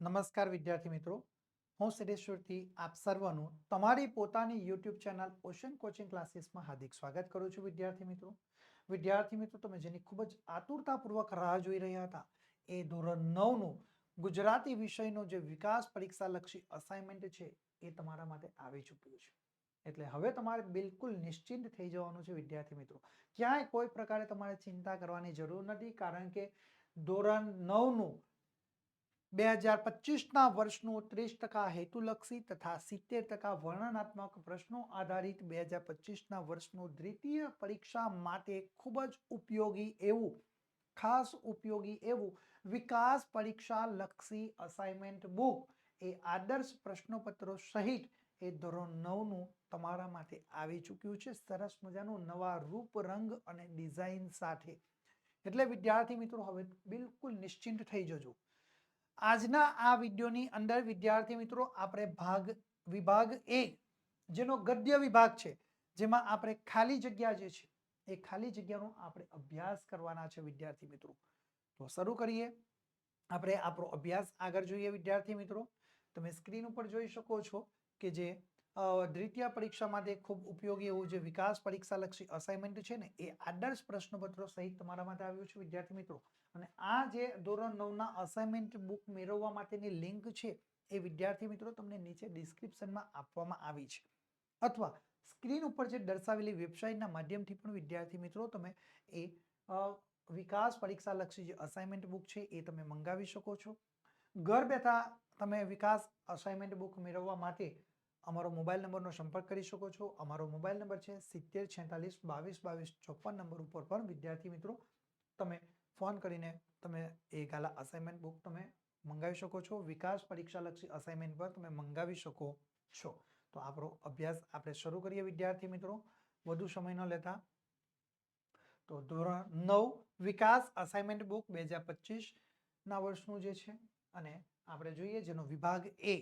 નમસ્કાર વિદ્યાર્થી મિત્રો. હું સિદ્ધેશ્વરથી આપ સર્વનું તમારી પોતાની યુટ્યુબ ચેનલ ઓશન કોચિંગ ક્લાસીસમાં હાર્દિક સ્વાગત કરું છું વિદ્યાર્થી મિત્રો. વિદ્યાર્થી મિત્રો, તમે જેની ખૂબ જ આતુરતાપૂર્વક રાહ જોઈ રહ્યા હતા, એ ધોરણ નવનું ગુજરાતી વિષયનો જે વિકાસ પરીક્ષા લક્ષી અસાઇનમેન્ટ છે, એ તમારા માટે આવી ચૂક્યું છે. એટલે હવે તમારે બિલકુલ નિશ્ચિંત થઈ જવાનું છે વિદ્યાર્થી મિત્રો. ક્યાંય કોઈ પ્રકારે તમારે ચિંતા કરવાની જરૂર નથી, કારણ કે ધોરણ નવનું બે હજાર પચીસના વર્ષનું ત્રીસ ટકા હેતુલક્ષી તથા સિત્તેર ટકા વર્ણનાત્મક પ્રશ્નો આધારિત બે હજાર પચીસના વર્ષનું દ્વિતીય પરીક્ષા માટે ખૂબ જ ઉપયોગી એવું, ખાસ ઉપયોગી એવું વિકાસ પરીક્ષા લક્ષી અસાઇનમેન્ટ બુક એ આદર્શ પ્રશ્નપત્રો સહિત એ ધોરણ નવનું તમારા માટે આવી ચૂક્યું છે. સરસ મજાનું નવા રૂપ, રંગ અને ડિઝાઇન સાથે. એટલે વિદ્યાર્થી મિત્રો, હવે બિલકુલ નિશ્ચિંત થઈ જજો. આજના આ વિડીયોની અંદર, વિદ્યાર્થી મિત્રો, આપણે ભાગ વિભાગ એ, જેનો ગદ્ય વિભાગ છે, જેમાં આપણે ખાલી જગ્યા જે છે, એ ખાલી જગ્યાનો આપણે અભ્યાસ કરવાના છે, વિદ્યાર્થી મિત્રો. તો શરૂ કરીએ. આપણે આપણો અભ્યાસ આગળ જોઈએ, વિદ્યાર્થી મિત્રો. તમે સ્ક્રીન ઉપર જોઈ શકો છો કે જે દ્વિતીય પરીક્ષા માટે ખૂબ ઉપયોગી એવું જે વિકાસ પરીક્ષા લક્ષી અસાઇનમેન્ટ છે ને, એ આદર્શ પ્રશ્નપત્રો સહિત તમારા માટે આવ્યું છે, વિદ્યાર્થી મિત્રો. અને આ જે ધોરણ નવના અસાઇનમેન્ટ બુક મેળવવા માટેની લિંક છે, એ વિદ્યાર્થી મિત્રો તમને નીચે ડિસ્ક્રિપ્શનમાં આપવામાં આવી છે. અથવા સ્ક્રીન ઉપર જે દર્શાવેલી વેબસાઇટના માધ્યમથી પણ વિદ્યાર્થી મિત્રો તમે એ વિકાસ પરીક્ષા લક્ષી જે અસાઇનમેન્ટ બુક છે, એ તમે મંગાવી શકો છો. ઘર બેઠા તમે વિકાસ અસાઇનમેન્ટ બુક મેળવવા માટે અમારો મોબાઈલ નંબરનો સંપર્ક કરી શકો છો. અમારો મોબાઈલ નંબર છે સિત્તેર છેતાલીસ બાવીસ બાવીસ ચોપન નંબર ઉપર પણ વિદ્યાર્થી મિત્રો તમે ફોન કરીને તમે એ ગાલા અસાઇનમેન્ટ બુક તમે મંગાવી શકો છો. વિકાસ પરીક્ષા લક્ષી અસાઇનમેન્ટ પર તમે મંગાવી શકો છો. તો આપણો અભ્યાસ આપણે શરૂ કરીએ વિદ્યાર્થી મિત્રો. વધુ સમય ન લેતા. તો ધોરણ નવ, વિકાસ અસાઇનમેન્ટ બુક બે હજાર પચીસ ના વર્ષનું જે છે અને આપણે જોઈએ જેનો વિભાગ એ.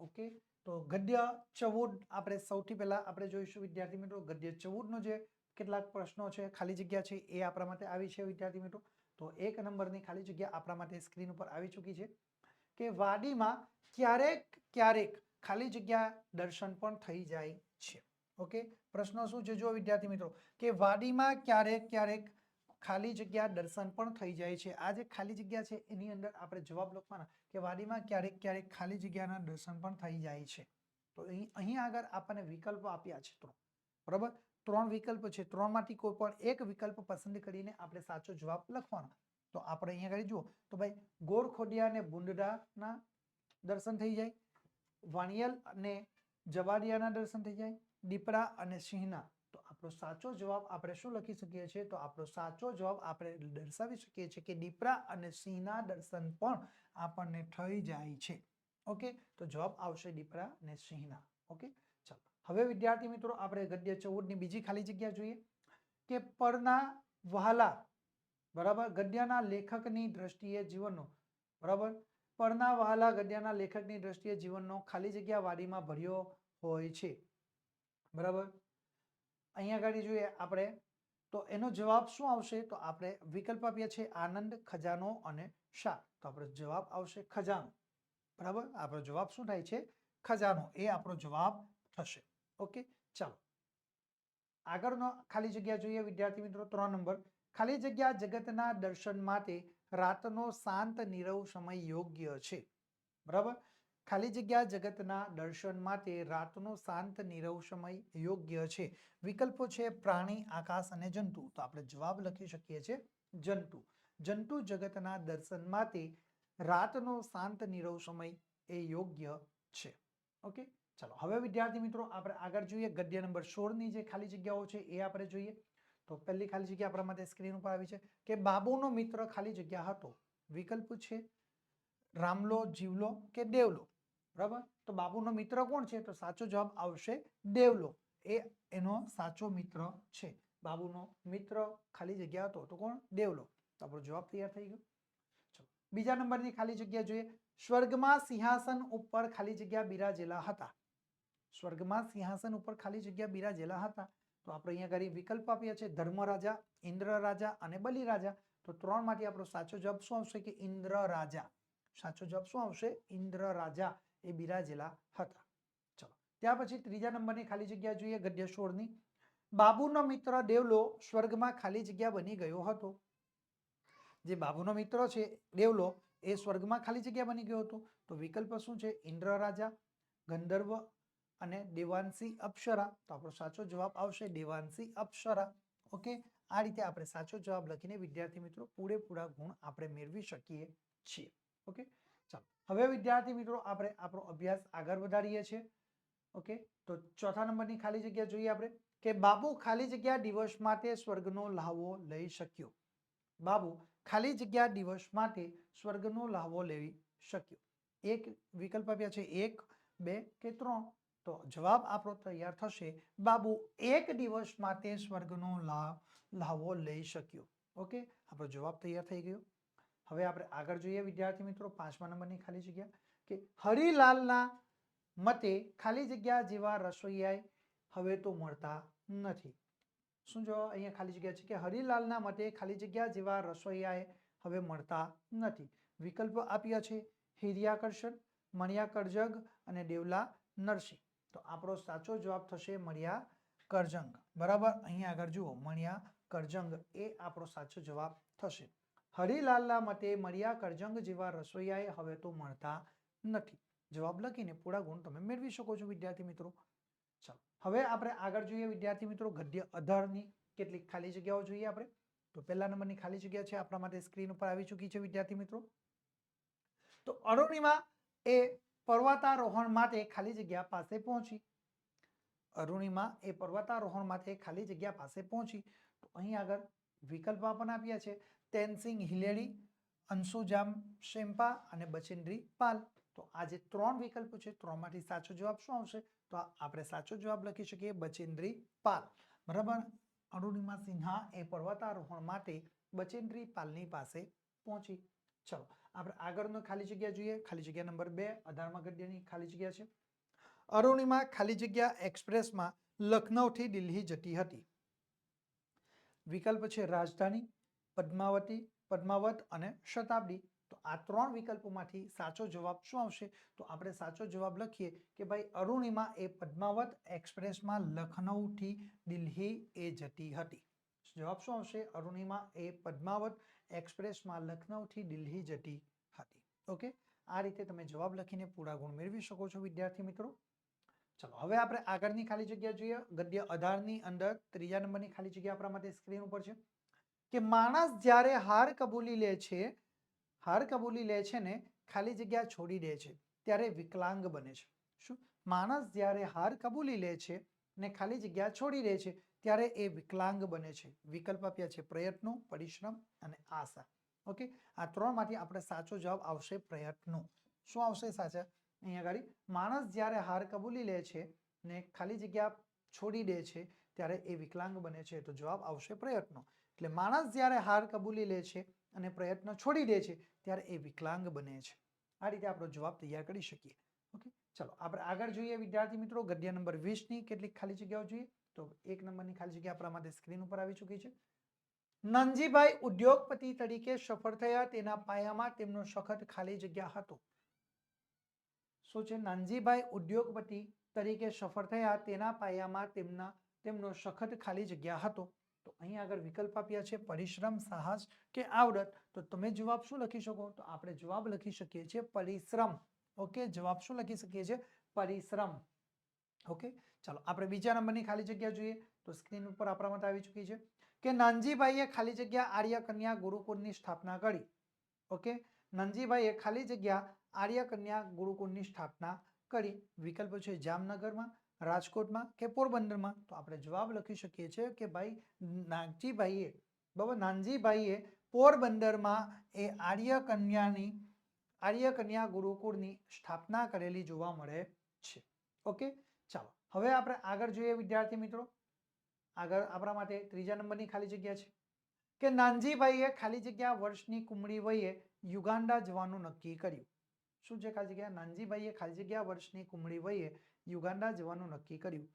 ઓકે? તો ગદ્ય ચૌદ આપણે સૌથી પહેલા આપણે જોઈશું વિદ્યાર્થી મિત્રો. ગદ્ય ચૌદનો જે કેટલાક પ્રશ્નો છે, ખાલી જગ્યા છે એ આપણા માટે આવી છે વિદ્યાર્થી મિત્રો. તો એક નંબરની ખાલી જગ્યા આપણા માટે સ્ક્રીન ઉપર આવી ચૂકી છે કે વાડીમાં ક્યારેક ક્યારેક ખાલી જગ્યા દર્શન પણ થઈ જાય છે. ઓકે? પ્રશ્ન શું છે જો વિદ્યાર્થી મિત્રો, કે વાડીમાં ક્યારેક ક્યારેક ખાલી જગ્યા દર્શન પણ થઈ જાય છે. આ જે ખાલી જગ્યા છે એની અંદર આપણે જવાબ લખવાના કે વાડીમાં ક્યારેક ક્યારેક ખાલી જગ્યાના દર્શન પણ થઈ જાય છે. તો અહીં આગળ આપણને વિકલ્પો આપ્યા છે ત્રણ બરાબર? ત્રણ વિકલ્પ છે. ત્રણમાંથી કોઈ પણ એક વિકલ્પ પસંદ કરીને આપણે સાચો જવાબ લખવાનો. તો આપણે અહીંયા આગળ જુઓ. તો ભાઈ ગોરખોડિયા અને બુંદડાના દર્શન થઈ જાય. વાણિયલ અને જવાડિયાના દર્શન થઈ જાય. દીપડા અને સિંહના. તો આપણો સાચો જવાબ આપણે શું લખી શકીએ છીએ? તો આપણો સાચો જવાબ આપણે દર્શાવી શકીએ છીએ કે દીપડા અને સિંહના દર્શન પણ આપણને થઈ જાય છે. ઓકે? તો જવાબ આવશે દીપડા અને સિંહના. ઓકે? હવે વિદ્યાર્થી મિત્રો, આપણે ગદ્ય ચૌદની બીજી ખાલી જગ્યા જોઈએ કે પરના વહાલા, બરાબર? ગદ્યના લેખકની દ્રષ્ટિએ જીવનનો, બરાબર? પરના વહાલા ગદ્યના લેખકની દ્રષ્ટિએ જીવનનો ખાલી જગ્યા વાડીમાં ભર્યો હોય છે, બરાબર? અહીંયા આગળ જોઈએ આપણે, તો એનો જવાબ શું આવશે? તો આપણે વિકલ્પ આપીએ છીએ આનંદ, ખજાનો અને શા તો આપણો જવાબ આવશે ખજાનો, બરાબર? આપણો જવાબ શું થાય છે? ખજાનો. એ આપણો જવાબ થશે. ઓકે, ચાલો. આગળનો ખાલી જગ્યા જોઈએ, વિદ્યાર્થી મિત્રો, ત્રણ નંબર. ખાલી જગ્યા જગતના દર્શન માટે રાતનો શાંત નીરવ સમય યોગ્ય છે. બરાબર? ખાલી જગ્યા જગતના દર્શન માટે રાતનો શાંત નીરવ સમય યોગ્ય છે. વિકલ્પો છે પ્રાણી, આકાશ અને જંતુ. તો આપણે જવાબ લખી શકીએ છીએ જંતુ. જંતુ જગતના દર્શન માટે રાતનો શાંત નીરવ સમય એ યોગ્ય છે. ઓકે? ચાલો, હવે વિદ્યાર્થી મિત્રો આપણે આગળ જોઈએ, ગદ્ય નંબર સોળની જે ખાલી જગ્યાઓ છે એ આપણે જોઈએ. તો પહેલી ખાલી જગ્યા આપણા માટે સ્ક્રીન ઉપર આવી છે કે બાબુનો મિત્ર ખાલી જગ્યા હતો. વિકલ્પ છે રામલો, જીવલો કે દેવલો. બરાબર? તો બાબુનો મિત્ર કોણ છે? તો સાચો જવાબ આવશે દેવલો. એ એનો સાચો મિત્ર છે. બાબુનો મિત્ર ખાલી જગ્યા હતો. તો કોણ? દેવલો. તો આપણો જવાબ તૈયાર થઈ ગયો. ચલો, બીજા નંબરની ખાલી જગ્યા જોઈએ. સ્વર્ગમાં સિંહાસન ઉપર ખાલી જગ્યા બિરાજેલા હતા. સ્વર્ગમાં સિંહાસન ઉપર ખાલી જગ્યા બિરાજેલા હતા. તો આપણે અહીંયા આગળ વિકલ્પ આપ્યા છે ધર્મરાજા ઇન્દ્ર રાજા અને બલિરાજા. તો ત્રણમાંથી આપણો સાચો જવાબ શું આવશે કે ઇન્દ્ર રાજા સાચો જવાબ શું આવશે? ઇન્દ્ર રાજા એ બિરાજેલા હતા. ચલો, ત્યાર પછી ત્રીજા નંબરની ખાલી જગ્યા જોઈએ સોળની બાબુનો મિત્ર દેવલો સ્વર્ગમાં ખાલી જગ્યા બની ગયો હતો. જે બાબુનો મિત્ર છે દેવલો એ સ્વર્ગમાં ખાલી જગ્યા બની ગયો હતો. તો વિકલ્પ શું છે? ઇન્દ્ર રાજા ગંધર્વ અને દેવાંશી અપ્સરા. તો આપણો સાચો જવાબ આવશે દેવાંશી અપ્સરા. ઓકે? આ રીતે આપણે સાચો જવાબ લખીને વિદ્યાર્થી મિત્રો પૂરેપૂરા ગુણ આપણે મેળવી શકીએ છીએ. ઓકે? ચાલો. હવે વિદ્યાર્થી મિત્રો આપણે આપણો અભ્યાસ આગળ વધારીએ છીએ. ઓકે? તો ચોથા નંબરની ખાલી જગ્યા જોઈએ આપણે. કે બાબુ ખાલી જગ્યા દિવસ માટે સ્વર્ગનો લહાવો લઈ શક્યો. બાબુ ખાલી જગ્યા દિવસ માટે સ્વર્ગનો લહાવો લેવી શક્યો. એક વિકલ્પ આપ્યા છે. એક, બે કે ત્રણ? તો જવાબ આપણો તૈયાર થશે, બાબુ, એક દિવસ માટે સ્વર્ગનો લાભ લાવો લઈ શક્યો. ઓકે? આપણો જવાબ તૈયાર થઈ ગયો. હવે આપણે આગળ જોઈએ, વિદ્યાર્થી મિત્રો, પાંચમા નંબરની ખાલી જગ્યા, કે હરિલાલના મતે ખાલી જગ્યા જેવા રસોઈયાએ હવે તો મળતા નથી. શું જો અહીંયા ખાલી જગ્યા છે? કે હરિલાલના મતે ખાલી જગ્યા જેવા રસોઈયાએ હવે મળતા નથી. વિકલ્પો આપ્યા છે, હિરિયાકર્ષણ મણિયા કરજગ અને દેવલા નરસિંહ. તો આપણો સાચો જવાબ થશે મણિયા કરજંગ. બરાબર? અહીંયા આગળ જુઓ મણિયા કરજંગ એ આપણો સાચો જવાબ થશે. હરિલાલના મતે મણિયા કરજંગ જેવા રસોઈયાએ હવે તો મળતા નથી. જવાબ લખીને પૂરા ગુણ તમે મેળવી શકો છો, વિદ્યાર્થી મિત્રો. ચાલો, હવે આપણે આગળ જોઈએ વિદ્યાર્થી મિત્રો, ગદ્ય અધરની કેટલીક ખાલી જગ્યાઓ જોઈએ આપણે. તો પહેલા નંબરની ખાલી જગ્યા છે, આપણા માટે સ્ક્રીન ઉપર આવી ચૂકી છે વિદ્યાર્થી મિત્રો. તો અરુણિમા એ પર્વતારોહણ માટે ખાલી જગ્યા પાસે પહોંચી. અરુણિમા એ પર્વતારોહણ માટે ખાલી જગ્યા પાસે પહોંચી. તો અહીં આગળ વિકલ્પ પણ આપ્યા છે તેનસિંગ હિલેડી, અંશુજામ શેમ્પા અને બચેન્દ્રી પાલ. તો આ જે ત્રણ વિકલ્પો છે, ત્રણમાંથી સાચો જવાબ શું આવશે? તો આપણે સાચો જવાબ લખી શકીએ બચેન્દ્રી પાલ. બરાબર? અરુણિમા સિન્હા એ પર્વતારોહણ માટે બચેન્દ્રી પાલની પાસે પહોંચી. ચલો આપણે આગળનો ખાલી જગ્યા જોઈએ. ખાલી જગ્યા નંબર બે અધારમાં ગઢિયાની ખાલી જગ્યા છે. અરુણિમા ખાલી જગ્યા એક્સપ્રેસમાં લખનૌથી દિલ્હી જતી હતી. વિકલ્પ છે રાજધાની, પદ્માવતી, પદ્માવત અને શતાબ્દી. તો આ ત્રણ વિકલ્પોમાંથી સાચો જવાબ શું આવશે? તો આપણે સાચો જવાબ લખીએ કે ભાઈ અરુણિમા એ પદ્માવત એક્સપ્રેસમાં લખનૌથી દિલ્હી એ જતી હતી. જવાબ શું આવશે? અરુણિમા એ પદ્માવત એક્સપ્રેસમાં લખનૌથી દિલ્હી જતી હતી. ઓકે? આ રીતે તમે જવાબ લખીને પૂરા ગુણ મેળવી શકો છો, વિદ્યાર્થી મિત્રો. ચલો, હવે આપણે આગળની ખાલી જગ્યા જોઈએ. ગદ્ય અઢારની અંદર ત્રીજા નંબરની ખાલી જગ્યા આપણા માટે સ્ક્રીન ઉપર છે. કે માણસ જ્યારે હાર કબૂલી લે છે, હાર કબૂલી લે છે ને, ખાલી જગ્યા છોડી દે છે, ત્યારે વિકલાંગ બને છે. શું? માણસ જ્યારે હાર કબૂલી લે છે ને, ખાલી જગ્યા છોડી દે છે ત્યારે એ વિકલાંગ બને છે. વિકલ્પ આપ્યા છે પ્રયત્નો, પરિશ્રમ અને આશા. ઓકે? આ ત્રણમાંથી આપણે સાચો જવાબ આવશે પ્રયત્નો. શું આવશે સાચા? અહીંયા આગળ. માણસ જ્યારે હાર કબૂલી લે છે ને ખાલી જગ્યા છોડી દે છે, ત્યારે એ વિકલાંગ બને છે. તો જવાબ આવશે પ્રયત્નો. એટલે માણસ જ્યારે હાર કબૂલી લે છે અને પ્રયત્ન છોડી દે છે, ત્યારે એ વિકલાંગ બને છે. આ રીતે આપણો જવાબ તૈયાર કરી શકીએ. ઓકે? ચલો, આપણે આગળ જોઈએ. વિદ્યાર્થી મિત્રો, ગદ્ય નંબર વીસની કેટલીક ખાલી જગ્યાઓ જોઈએ. તો એક નંબરની ખાલી જગ્યા આપણા માટે સ્ક્રીન ઉપર આવી ચૂકી છે. નાનજીભાઈ ઉદ્યોગપતિ તરીકે સફળ થયા, તેના પાયામાં તેમનો સખત ખાલી જગ્યા હતો. શું છે? નાનજીભાઈ ઉદ્યોગપતિ તરીકે સફળ થયા, તેના પાયામાં તેમના, તેમનો સખત ખાલી જગ્યા હતો. તો અહીં આગળ વિકલ્પ આપ્યા છે, પરિશ્રમ, સાહસ કે આવડત? તો તમે જવાબ શું લખી શકો? તો આપણે જવાબ લખી શકીએ છીએ પરિશ્રમ. ઓકે? જવાબ શું લખી શકીએ છીએ? પરિશ્રમ. ઓકે ચાલો, આપણે બીજા નંબરની ખાલી જગ્યા જોઈએ. તો સ્ક્રીન ઉપર આપણા માટે આવી ચૂકી છે કે નાનજીભાઈએ ખાલી જગ્યા આર્ય કન્યા ગુરુકુળની સ્થાપના કરી. ઓકે નાનજીભાઈએ ખાલી જગ્યા આર્ય કન્યા ગુરુકુળની સ્થાપના કરી. વિકલ્પો છે જામનગરમાં, રાજકોટમાં કે પોરબંદરમાં. તો આપણે જવાબ લખી શકીએ છીએ કે ભાઈ નાનજીભાઈએ બરાબર? નાનજીભાઈએ પોરબંદરમાં એ આર્ય કન્યાની આર્ય કન્યા ગુરુકુળની સ્થાપના કરેલી જોવા મળે છે. ઓકે ચાલો, હવે આપણે આગળ જોઈએ વિદ્યાર્થી મિત્રો. આગળ આપણા માટે ત્રીજા નંબરની ખાલી જગ્યા છે. કે નાનજીભાઈએ ખાલી જગ્યા વર્ષની કુમળી વયે યુગાન્ડા જવાનું નક્કી કર્યું. શું છે ખાલી જગ્યા? નાનજીભાઈએ ખાલી જગ્યા વર્ષની કુમળી વયે યુગાન્ડા જવાનું નક્કી કર્યું.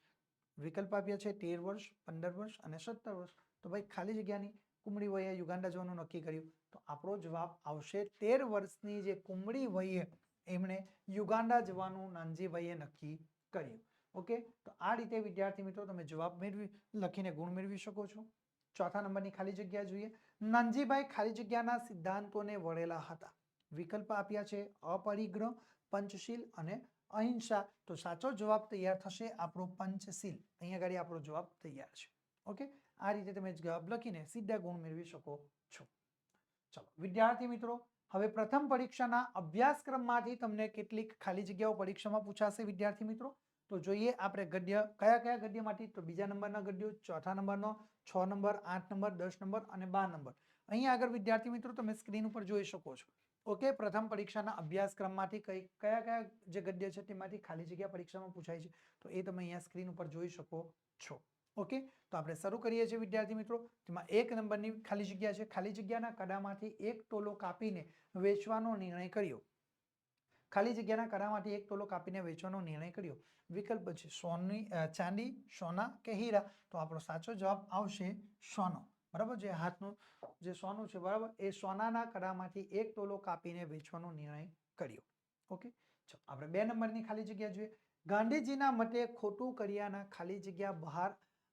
વિકલ્પ આપ્યા છે તેર વર્ષ, પંદર વર્ષ અને સત્તર વર્ષ. તો ભાઈ ખાલી જગ્યાની કુમળી વયે યુગાન્ડા જવાનું નક્કી કર્યું. તો આપણો જવાબ આવશે તેર વર્ષની જે કુમળી વયે એમણે યુગાન્ડા જવાનું નાનજીભાઈએ નક્કી કર્યું. ઓકે? તો આ રીતે, વિદ્યાર્થી મિત્રો, તમે જવાબ મેળવી, લખીને ગુણ મેળવી શકો છો. ચોથા નંબરની ખાલી જગ્યા જોઈએ. નાનજીભાઈ ખાલી જગ્યાના સિદ્ધાંતોને વળેલા હતા. વિકલ્પ આપ્યા છે અપરિગ્રહ, પંચશીલ અને અહિંસા. તો સાચો જવાબ તૈયાર થશે આપણો પંચશીલ. અહીંયા આગળ આપણો જવાબ તૈયાર છે. ઓકે? આ રીતે તમે જવાબ લખીને સીધા ગુણ મેળવી શકો છો. ચલો, વિદ્યાર્થી મિત્રો, હવે પ્રથમ પરીક્ષાના અભ્યાસક્રમમાંથી તમને કેટલીક ખાલી જગ્યાઓ પરીક્ષામાં પૂછાશે વિદ્યાર્થી મિત્રો? તો જોઈએ આપણે ગદ્ય કયા કયા ગદ્યમાંથી? તો બીજા નંબરના ગદ્યો, ચોથા નંબરનો, છ નંબર, આઠ નંબર, દસ નંબર અને બાર નંબર. અહીંયા આગળ વિદ્યાર્થી મિત્રો તમે સ્ક્રીન ઉપર જોઈ શકો છો. ઓકે, પ્રથમ પરીક્ષાના અભ્યાસક્રમમાંથી કઈ કયા કયા જે ગદ્ય છે તેમાંથી ખાલી જગ્યા પરીક્ષામાં પૂછાય છે, તો એ તમે અહીંયા સ્ક્રીન ઉપર જોઈ શકો છો. ઓકે, તો આપણે શરૂ કરીએ છીએ વિદ્યાર્થી મિત્રો. તેમાં એક નંબરની ખાલી જગ્યા છે. ખાલી જગ્યાના કડામાંથી એક ટોલો કાપીને વેચવાનો નિર્ણય કર્યો. ખાલી જગ્યાના કડામાંથી એક ટોલો કાપીને વેચવાનો નિર્ણય કર્યો. વિકલ્પ છે સોની ચાંદી, સોના કે હીરા. તો આપણો સાચો જવાબ આવશે સોનો. બરાબર? જે હાથનું, જે સોનું છે, બરાબર? એ સોનાના કડામાંથી એક ટોલો કાપીને વેચવાનો નિર્ણય કર્યો. ઓકે? ચલો, આપણે બે નંબરની ખાલી જગ્યા જોઈએ. ગાંધીજીના મતે ખોટું કર્યાના ખાલી જગ્યા બહાર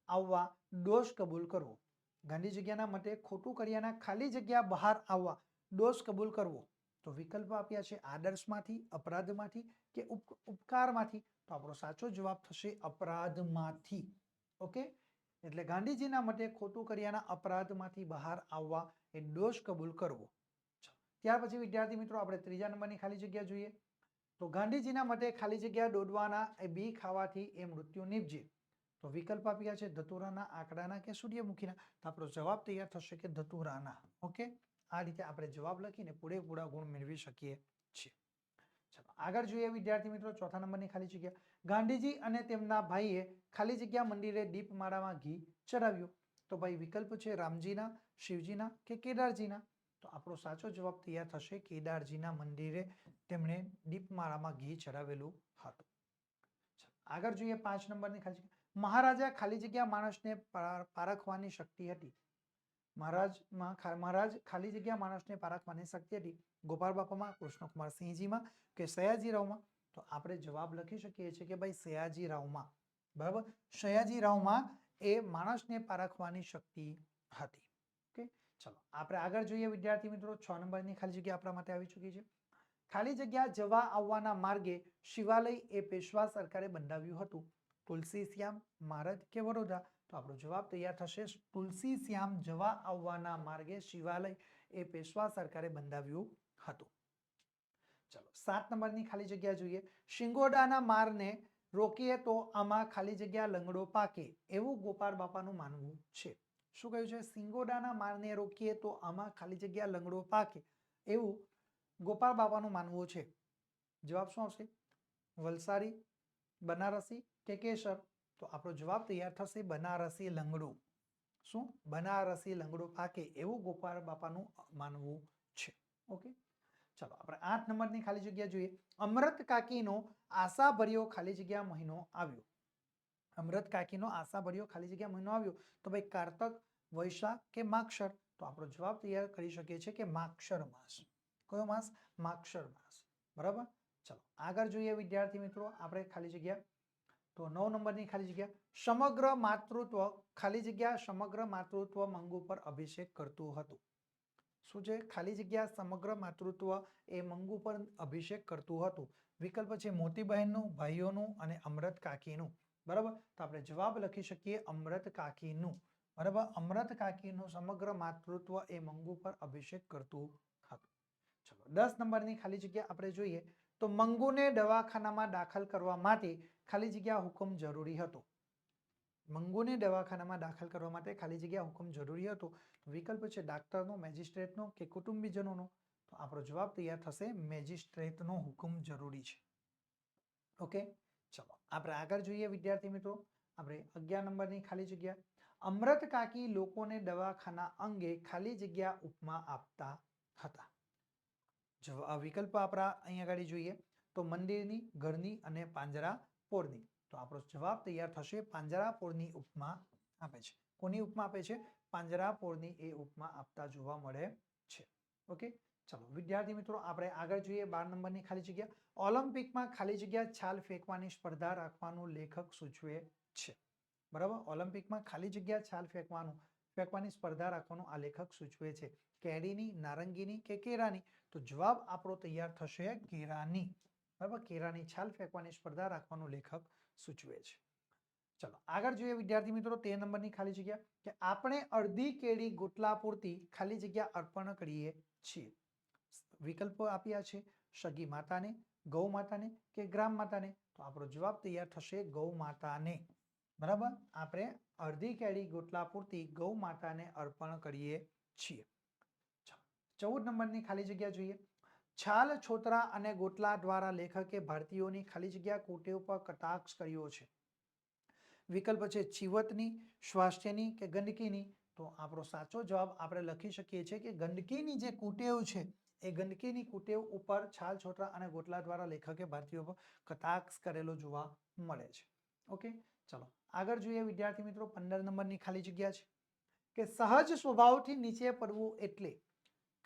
આવવા દોષ કબૂલ કરવો. ગાંધી જગ્યાના મતે ખોટું કર્યાના ખાલી જગ્યા બહાર આવવા દોષ કબૂલ કરવો. તો વિકલ્પ આપ્યા છે આદર્શમાંથી, અપરાધમાંથી કે ઉપ, ઉપકારમાંથી? તો આપણો સાચો જવાબ થશે અપરાધમાંથી. ઓકે? એટલે ગાંધીજીના મતે ખોટું કર્યાના અપરાધમાંથી બહાર આવવા એ દોષ કબૂલ કરવો. ત્યાર પછી વિદ્યાર્થી મિત્રો, આપણે ત્રીજા નંબરની ખાલી જગ્યા જોઈએ. તો ગાંધીજીના મતે ખાલી જગ્યા દોડવાના એ બી ખાવાથી એ મૃત્યુ નીપજે. તો વિકલ્પ આપ્યા છે ધતુરાના આંકડાના કે સૂર્યમુખીના? તો આપણો જવાબ તૈયાર થશે કે ધતુરાના. ઓકે? આ રીતે આપણે જવાબ લખીને પૂરેપૂરા ગુણ મેળવી શકીએ છીએ. ચલો, આગળ જોઈએ વિદ્યાર્થી મિત્રો, ચોથા નંબરની ખાલી જગ્યા. ગાંધીજી અને તેમના ભાઈએ ખાલી જગ્યા મંદિરે દીપમાળામાં ઘી ચડાવ્યું. તો ભાઈ, વિકલ્પ છે રામજીના, શિવજીના કે કેદારજીના? તો આપણો સાચો જવાબ તૈયાર થશે કેદારજીના મંદિરે તેમણે દીપમાળામાં ઘી ચડાવેલું હતું. આગળ જોઈએ પાંચ નંબરની ખાલી જગ્યા. મહારાજા ખાલી જગ્યા માણસને પાર- પારખવાની શક્તિ હતી. મહારાજમાં મહારાજ ખાલી જગ્યા માણસને પારાખવાની શક્તિ હતી? ગોપાલ બાપામાં, કૃષ્ણકુમાર સિંહજીમાં કે સયાજીરાવમાં? તો આપણે જવાબ લખી શકીએ છીએ કે ભાઈ સયાજીરાવમાં. બરાબર? સયાજીરાવમાં એ માણસને પારખવાની શક્તિ હતી. ઓકે? ચલો, આપણે આગળ જોઈએ વિદ્યાર્થી મિત્રો, છ નંબરની ખાલી જગ્યા આપણા માટે આવી ચૂકી છે. ખાલી જગ્યા જવા આવવાના માર્ગે શિવાલય એ પેશવા સરકારે બંધાવ્યું હતું. તુલસી શ્યામ મારદ કે વડોદરા? તો આપણો જવાબ તૈયાર થશે તુલસી શ્યામ જવા આવવાના માર્ગે શિવાલય એ પેશવા સરકારે બંધાવ્યું હતું. ચલો, સાત નંબરની ખાલી જગ્યા જોઈએ. શિંગોડાના મારને રોકીએ તો આમાં ખાલી જગ્યા લંગડો પાકે એવું ગોપાળ બાપાનું માનવું છે. શું કહ્યું છે? સિંગોડાના મારને રોકીએ તો આમાં ખાલી જગ્યા લંગડો પાકે એવું ગોપાળ બાપાનું માનવું છે. જવાબ શું આવશે? વલસાડી બનારસી કે કેસર? તો આપણો જવાબ તૈયાર થશે બનારસી લંગડું. શું? બનારસી લંગડું પાકે એવું ગોપાળ બાપાનું માનવું છે. ઓકે? ચાલો, આપણે આઠ નંબરની ખાલી જગ્યા જોઈએ. અમૃત કાકીનો આશાભર્યો ખાલી જગ્યા મહિનો આવ્યો. અમૃત કાકીનો આશાભર્યો ખાલી જગ્યા મહિનો આવ્યો. તો ભાઈ કારતક, વૈશાખ કે માક્ષર તો આપણો જવાબ તૈયાર કરી શકીએ છીએ કે માક્ષર માસ. કયો માસ? માક્ષર માસ. બરાબર? ચલો, આગળ જોઈએ વિદ્યાર્થી મિત્રો, આપણે ખાલી જગ્યા. તો નવ નંબરની ખાલી જગ્યા. સમગ્ર માતૃત્વ, ખાલી જગ્યા સમગ્ર માતૃત્વ મંગુ પર અભિષેક કરતું હતું. શું છે? ખાલી જગ્યા સમગ્ર માતૃત્વ એ મંગુ પર અભિષેક કરતું હતું. વિકલ્પ છે મોતીબહેનનું, ભાઈઓનું અને અમૃત કાકીનું. બરાબર? તો આપણે જવાબ લખી શકીએ અમૃત કાકીનું. બરાબર? અમૃત કાકીનું સમગ્ર માતૃત્વ એ મંગુ પર અભિષેક કરતું હતું. ચલો, દસ નંબરની ખાલી જગ્યા આપણે જોઈએ. તો મંગુને દવાખાનામાં દાખલ કરવા માટે ખાલી જગ્યા હુકમ જરૂરી હતો. મંગુને દવાખાનામાં દાખલ કરવા માટે ખાલી જગ્યા હુકમ જરૂરી હતો. વિકલ્પ છે ડાક્ટરનો, મેજિસ્ટ્રેટનો કે કુટુંબીજનોનો? તો આપણો જવાબ તૈયાર થશે મેજિસ્ટ્રેટનો હુકમ જરૂરી છે. ઓકે ચલો, આપણે આગળ જોઈએ વિદ્યાર્થી મિત્રો. આપણે અગિયાર નંબરની ખાલી જગ્યા. અમૃત કાકી લોકોને દવાખાના અંગે ખાલી જગ્યા ઉપમા આપતા હતા. વિકલ્પ આપણા અહીંયા આગળ જોઈએ, તો મંદિરની ઘરની અને પાંજરા પોરની. તો આપણો જવાબ તૈયાર થશે પાંજરા પોરની ઉપમા આપે છે. કોની ઉપમા આપે છે? પાંજરા પોરની એ ઉપમા આપતા જોવા મળે છે. ઓકે? ચલો, વિદ્યાર્થી મિત્રો, આપણે આગળ જોઈએ બાર નંબરની ખાલી જગ્યા. ઓલિમ્પિકમાં ખાલી જગ્યા છાલ ફેંકવાની સ્પર્ધા રાખવાનું લેખક સૂચવે છે. બરાબર? ઓલિમ્પિકમાં ખાલી જગ્યા છાલ ફેંકવાનું, ફેંકવાની સ્પર્ધા રાખવાનું આ લેખક સૂચવે છે. કેરીની, નારંગીની કે કેરાની તો જવાબ આપણો તૈયાર થશે કેરાની. બરાબર? કેરાની છાલ ફેંકવાની સ્પર્ધા રાખવાનું લેખક સૂચવે છે. ચલો, આગળ જોઈએ વિદ્યાર્થી મિત્રો, તે નંબરની ખાલી જગ્યા કે આપણે અડધી કેળી ગોટલા પૂરતી ખાલી જગ્યા અર્પણ કરીએ છીએ. વિકલ્પો આપ્યા છે સગી માતાને, ગૌ માતાને કે ગ્રામ માતાને? તો આપણો જવાબ તૈયાર થશે ગૌ માતાને. બરાબર? આપણે અડધી કેળી ગોટલા પૂરતી ગૌ માતાને અર્પણ કરીએ છીએ. ચૌદ નંબરની ખાલી જગ્યા જોઈએ. છાલ, છોતરા અને ગોટલા દ્વારા લેખકે ભારતીયોની ખાલી જગ્યા કુટેવ પર કટાક્ષ કર્યો છે. વિકલ્પ છે ચીવતની સ્વાસ્થ્યની કે ગંદકીની? તો આપણો સાચો જવાબ આપણે લખી શકીએ છીએ કે ગંદકીની જે કુટેવ છે, એ ગંદકીની કુટેવ ઉપર છાલ, છોતરા અને ગોટલા દ્વારા લેખકે ભારતીયો પર કટાક્ષ કરેલો જોવા મળે છે. ઓકે? ચલો, આગળ જોઈએ વિદ્યાર્થી મિત્રો પંદર નંબરની ખાલી જગ્યા છે. કે સહજ સ્વભાવથી નીચે પડવું એટલે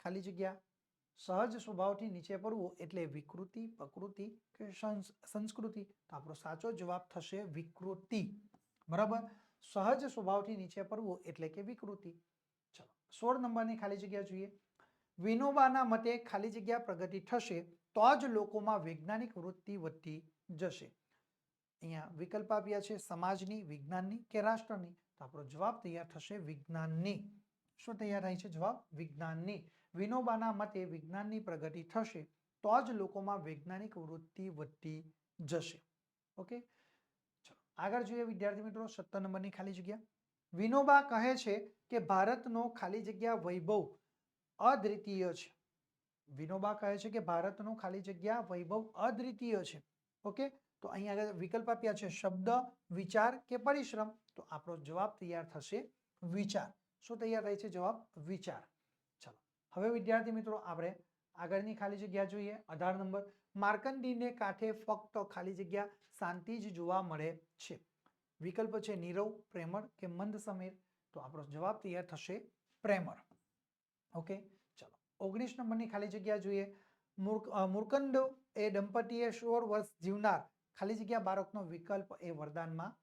ખાલી જગ્યા? સહજ સ્વભાવથી નીચે પડવું એટલે વિકૃતિ, પ્રકૃતિ કે સંસ્કૃતિ? તો આપણો સાચો જવાબ થશે વિકૃતિ. બરાબર? સહજ સ્વભાવથી નીચે પડવું એટલે કે વિકૃતિ. ચલો, સોળ નંબરની ખાલી જગ્યા જોઈએ. વિનોબાના મતે ખાલી જગ્યા પ્રગતિ થશે તો જ લોકોમાં વૈજ્ઞાનિક વૃત્તિ વધતી જશે. અહીંયા વિકલ્પ આપ્યા છે સમાજની, વિજ્ઞાનની કે રાષ્ટ્રની? તો આપણો જવાબ તૈયાર થશે વિજ્ઞાનની. શું તૈયાર થાય છે જવાબ? વિજ્ઞાનની. વિનોબાના મતે વિજ્ઞાનની પ્રગતિ થશે, તો જ લોકોમાં વૈજ્ઞાનિક વૃત્તિ વધતી જશે. ઓકે? આગળ જોઈએ વિદ્યાર્થી મિત્રો, સત્તર નંબરની ખાલી જગ્યા. વિનોબા કહે છે કે ભારતનો ખાલી જગ્યા વૈભવ અદ્વિતીય છે. વિનોબા કહે છે કે ભારતનો ખાલી જગ્યા વૈભવ અદ્વિતીય છે. ઓકે? તો અહીં આગળ વિકલ્પ આપ્યા છે, શબ્દ, વિચાર કે પરિશ્રમ? તો આપણો જવાબ તૈયાર થશે વિચાર. શું તૈયાર થાય છે? જવાબ વિચાર. હવે વિદ્યાર્થી મિત્રો આપણે આગળની ખાલી જગ્યા જોઈએ. અઢાર નંબર. માર્કંડીને કાંઠે ફક્ત ખાલી જગ્યા શાંતિ જ જોવા મળે છે. વિકલ્પ છે નીરવ પ્રેમળ કે મંદ સમીર? તો આપણો જવાબ તૈયાર થશે પ્રેમળ. ઓકે ચલો. ઓગણીસ નંબરની ખાલી જગ્યા જોઈએ. મૂર્ખ અ, એ દંપતીએ સોળ વર્ષ જીવનાર. ખાલી જગ્યા બાળકનો વિકલ્પ એ વરદાનમાં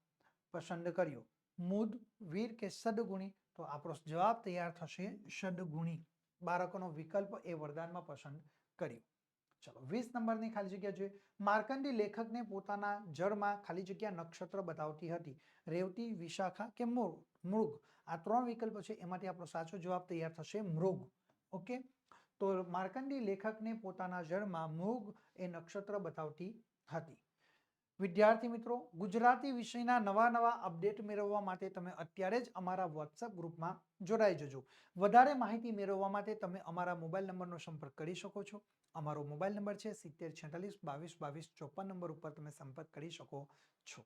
પસંદ કર્યો. મુદ વીર કે સદગુણી? તો આપણો જવાબ તૈયાર થશે સદગુણી. બાળકોનો વિકલ્પ એ વરદાનમાં પસંદ કર્યો. ચલો, વીસ નંબરની ખાલી જગ્યા જોઈએ. માર્કંડી લેખકને પોતાના જળમાં ખાલી જગ્યા નક્ષત્ર બતાવતી હતી. રેવતી, વિશાખા કે મૃગ મૃગ? આ ત્રણ વિકલ્પ છે, એમાંથી આપણો સાચો જવાબ તૈયાર થશે મૃગ. ઓકે? તો માર્કંડી લેખકને પોતાના જળમાં મૃગ એ નક્ષત્ર બતાવતી હતી. વિદ્યાર્થી મિત્રો, ગુજરાતી વિષયના નવા નવા અપડેટ મેળવવા માટે તમે અત્યારે જ અમારા વોટ્સઅપ ગ્રુપમાં જોડાઈ જજો. વધારે માહિતી મેળવવા માટે તમે અમારા મોબાઈલ નંબરનો સંપર્ક કરી શકો છો. અમારો મોબાઈલ નંબર છે સિત્તેર છેતાલીસ બાવીસ બાવીસ ચોપન નંબર ઉપર તમે સંપર્ક કરી શકો છો.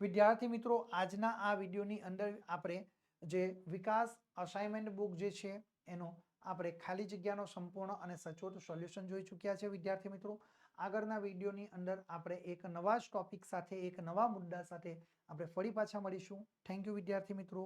વિદ્યાર્થી મિત્રો, આજના આ વિડીયોની અંદર આપણે જે વિકાસ અસાઇનમેન્ટ બુક જે છે, એનો આપણે ખાલી જગ્યાનો સંપૂર્ણ અને સચોટ સોલ્યુશન જોઈ ચૂક્યા છે વિદ્યાર્થી મિત્રો. આગળના વિડીયોની અંદર આપણે એક નવા જ ટોપિક સાથે, એક નવા મુદ્દા સાથે આપણે ફરી પાછા મળીશું. થેન્ક યુ વિદ્યાર્થી મિત્રો.